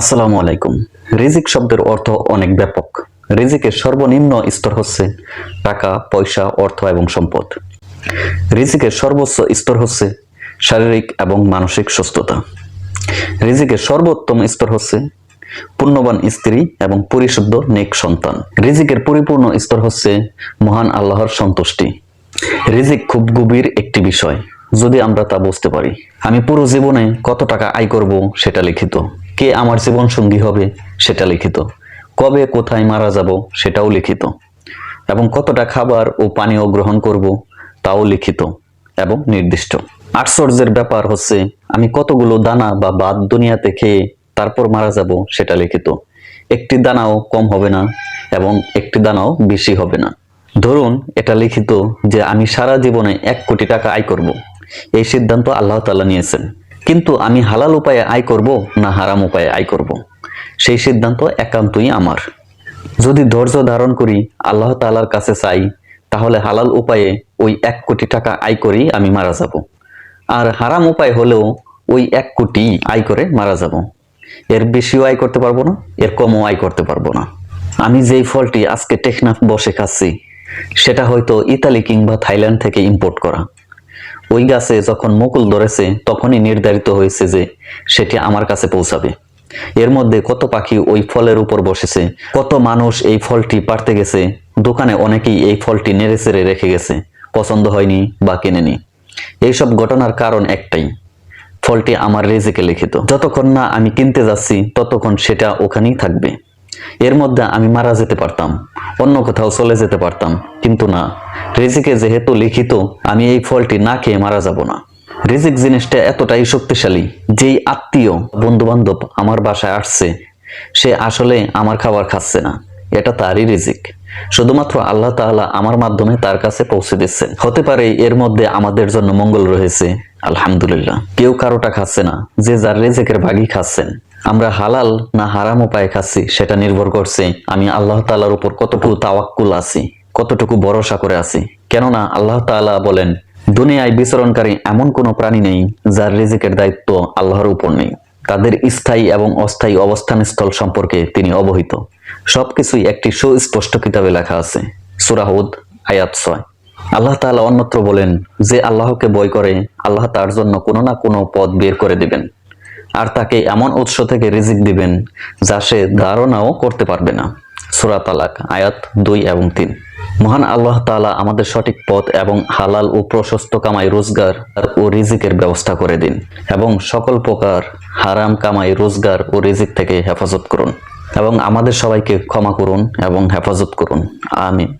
আসসালামু আলাইকুম। রিজিক শব্দের অর্থ অনেক ব্যাপক। রিজিকের সর্বনিম্ন স্তর হচ্ছে টাকা, পয়সা, অর্থ এবং সম্পদ। রিজিকের সর্বোচ্চ স্তর হচ্ছে শারীরিক এবং মানসিক সুস্থতা। রিজিকের সর্বোত্তম স্তর হচ্ছে পুণ্যবান স্ত্রী এবং পরিশুদ্ধ নেক সন্তান। রিজিকের পরিপূর্ণ স্তর হচ্ছে মহান আল্লাহর সন্তুষ্টি। রিজিক খুব গভীর একটি বিষয়। যদি আমরা তা বুঝতে পারি, আমি পুরো জীবনে কত টাকা আয় করব সেটা লিখিত। কে আমার জীবন সঙ্গী হবে সেটা লিখিত। কবে কোথায় মারা যাব সেটাও লিখিত। এবং কতটা খাবার ও পানীয় গ্রহণ করব তাও লিখিত এবং নির্দিষ্ট। আশ্চর্যের ব্যাপার হচ্ছে, আমি কতগুলো দানা বা বাদ দুনিয়াতে খেয়ে তারপর মারা যাব সেটা লিখিত। একটি দানাও কম হবে না এবং একটি দানাও বেশি হবে না। ধরুন, এটা লিখিত যে আমি সারা জীবনে এক কোটি টাকা আয় করব। এই সিদ্ধান্ত আল্লাহ তাআলা নিয়েছেন। কিন্তু আমি হালাল উপায়ে আয় করব না হারাম উপায়ে আয় করব? সেই সিদ্ধান্ত একান্তই আমার। যদি ধৈর্য ধারণ করি, আল্লাহ তাআলার কাছে চাই, তাহলে হালাল উপায়ে ওই এক কোটি টাকা আয় করেই আমি মারা যাব। আর হারাম উপায় হলেও ওই এক কোটি আয় করে মারা যাব। এর বেশিও আয় করতে পারব না, এর কমও আয় করতে পারব না। আমি যেই ফলটি আজকে টেকনাফ বসে খাচ্ছি, সেটা হয়তো ইতালি কিংবা থাইল্যান্ড থেকে ইম্পোর্ট করা। ওই গাছে যখন মুকুল ধরেছে, তখনই নির্ধারিত হয়েছে যে সেটি আমার কাছে পৌঁছাবে। এর মধ্যে কত পাখি ওই ফলের উপর বসেছে, কত মানুষ এই ফলটি পারতে গেছে, দোকানে অনেকেই এই ফলটি নেড়ে চেড়ে রেখে গেছে, পছন্দ হয়নি বা কেনেনি। এইসব ঘটনার কারণ একটাই, ফলটি আমার রেজেকে লিখিত। যতক্ষণ না আমি কিনতে যাচ্ছি, ততক্ষণ সেটা ওখানেই থাকবে। এর মধ্যে আমি মারা যেতে পারতাম, অন্য কোথাও চলে যেতে পারতাম, কিন্তু না। রিজিকে যেহেতু লিখিত, আমি এই ফলটি না খেয়ে মারা যাব না। রিজিক জিনিসটা এতটাই শক্তিশালী, যেই আত্মীয় বন্ধু বান্ধব আমার বাসায় আসছে, সে আসলে আমার খাবার খাচ্ছে না। এটা তারই রিজিক। শুধুমাত্র আল্লাহ তাআলা আমার মাধ্যমে তার কাছে পৌঁছে দিচ্ছেন। হতে পারে এর মধ্যে আমাদের জন্য মঙ্গল রয়েছে, আলহামদুলিল্লাহ। কেউ কারোটা খাচ্ছে না, যে যার রেজেকের ভাগই খাচ্ছেন। আমরা হালাল না হারাম উপায়ে খাচ্ছি, সেটা নির্ভর করছে আমি আল্লাহ তাআলার উপর কতটুকু তাওয়াক্কুল আছি। কতটুকু ভরসা করে আছি। কেননা আল্লাহ তাআলা বলেন, দুনিয়ায় বিচরণকারী এমন কোনো প্রাণী নেই যার রিজিকের দায়িত্ব আল্লাহর উপর নেই। তাদের স্থায়ী এবং অস্থায়ী অবস্থান স্থল সম্পর্কে তিনি অবহিত। সবকিছুই একটি সুস্পষ্ট কিতাবে লেখা আছে সুরাহুদ আয়াত ছয়। আল্লাহ তাআলা অন্যত্র বলেন, যে আল্লাহকে বয় করে, আল্লাহ তার জন্য কোনো না কোনো পথ বের করে দিবেন। আর তাকে এমন উৎস থেকে রিজিক দিবেন যা সে ধারণাও করতে পারবে না। সুরা তালাক, আয়াত দুই এবং তিন। মহান আল্লাহ তালা আমাদের সঠিক পথ এবং হালাল ও প্রশস্ত কামাই, রোজগার ও রিজিকের ব্যবস্থা করে দিন এবং সকল প্রকার হারাম কামাই, রোজগার ও রিজিক থেকে হেফাজত করুন এবং আমাদের সবাইকে ক্ষমা করুন এবং হেফাজত করুন। আমিন।